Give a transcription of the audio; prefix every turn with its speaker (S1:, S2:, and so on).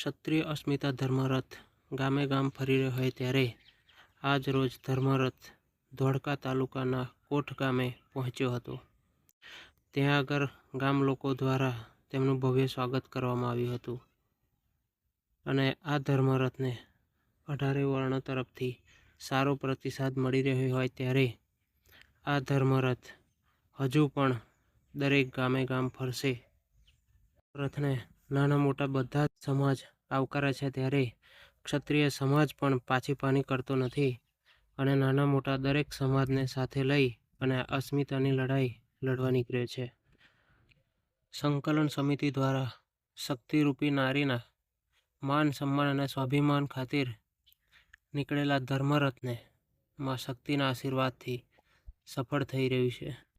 S1: ક્ષત્રિય અસ્મિતા ધર્મરથ ગામે ગામ ફરી રહ્યો હોય ત્યારે આજ રોજ ધર્મરથ ધોળકા તાલુકાના કોઠ ગામે પહોંચ્યો હતો. ત્યાં આગળ ગામ લોકો દ્વારા તેમનું ભવ્ય સ્વાગત કરવામાં આવ્યું હતું અને આ ધર્મરથને અઢારે વર્ણો તરફથી સારો પ્રતિસાદ મળી રહ્યો હોય ત્યારે આ ધર્મરથ હજુ પણ દરેક ગામે ગામ ફરશે. રથને નાના મોટા બધા જ સમાજ આવકારે છે ત્યારે ક્ષત્રિય સમાજ પણ પાછી પાની કરતો નથી અને નાના મોટા દરેક સમાજને સાથે લઈ અને અસ્મિતાની લડાઈ લડવા નીકળે છે. સંકલન સમિતિ દ્વારા શક્તિરૂપી નારીના માન સન્માન અને સ્વાભિમાન ખાतिर નીકળેલા ધર્મરથને માં શક્તિના આશીર્વાદથી સફળ થઈ રહ્યું છે.